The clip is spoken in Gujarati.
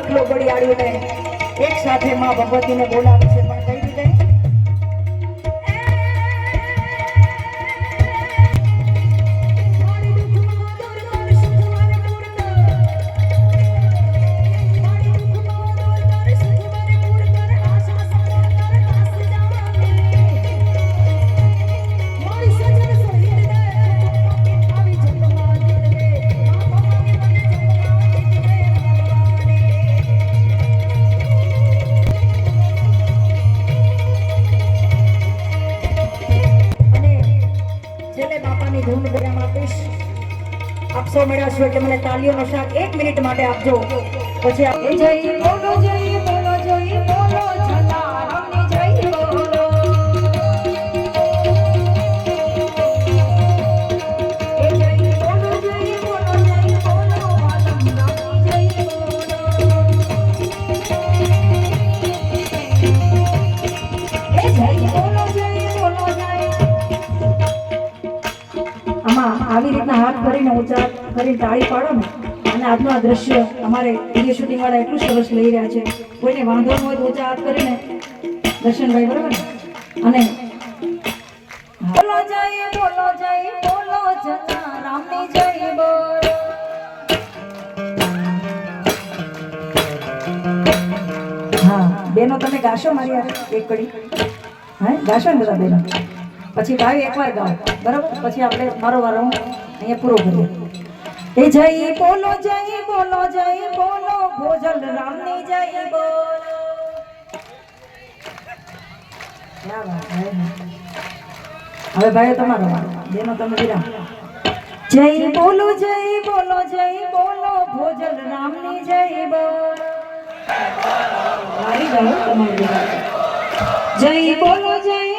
લાખ લોબડિયાળીઓને એક સાથે માં ભગવતીને બોલાવે છે. બાપાની ધૂન વિરામ આપીશ. આપ સૌ મળ્યા છો એટલે મને તાલીઓનો શાક એક મિનિટ માટે આપજો. પછી જય, બોલો જય બોલો જય આવી રીતના હાથ ભરીને ઊંચા કરીને તાળી પાડો ને. અને આજનું આ દ્રશ્ય અમારે વીડિયો શૂટિંગ વાળા એટલું સરસ લઈ રહ્યા છે. કોઈને વાંધો ન હોય તો ઊંચા હાથ કરીને દર્શનભાઈ, બરાબર ને? અને બોલો જય બોલો જય, બોલો જતા રામની જય બોલો. બેનો તમે ગાશો મારી એક કડી. હે? ગાશો ને બધા બેનો? પછી ભાઈ એકવાર ગાઓ. બરાબર? પછી આપણે મારો વારો અહીંયા પૂરો કરીએ. એ જય બોલો જય બોલો જય બોલો, ભોજલ રામની જય બોલો. હવે ભાઈ તમારો બેનો તમે વિરામ. જય બોલો જય બોલો જય બોલો, ભોજલ રામની જય બોલો. તમારું. જય બોલો જય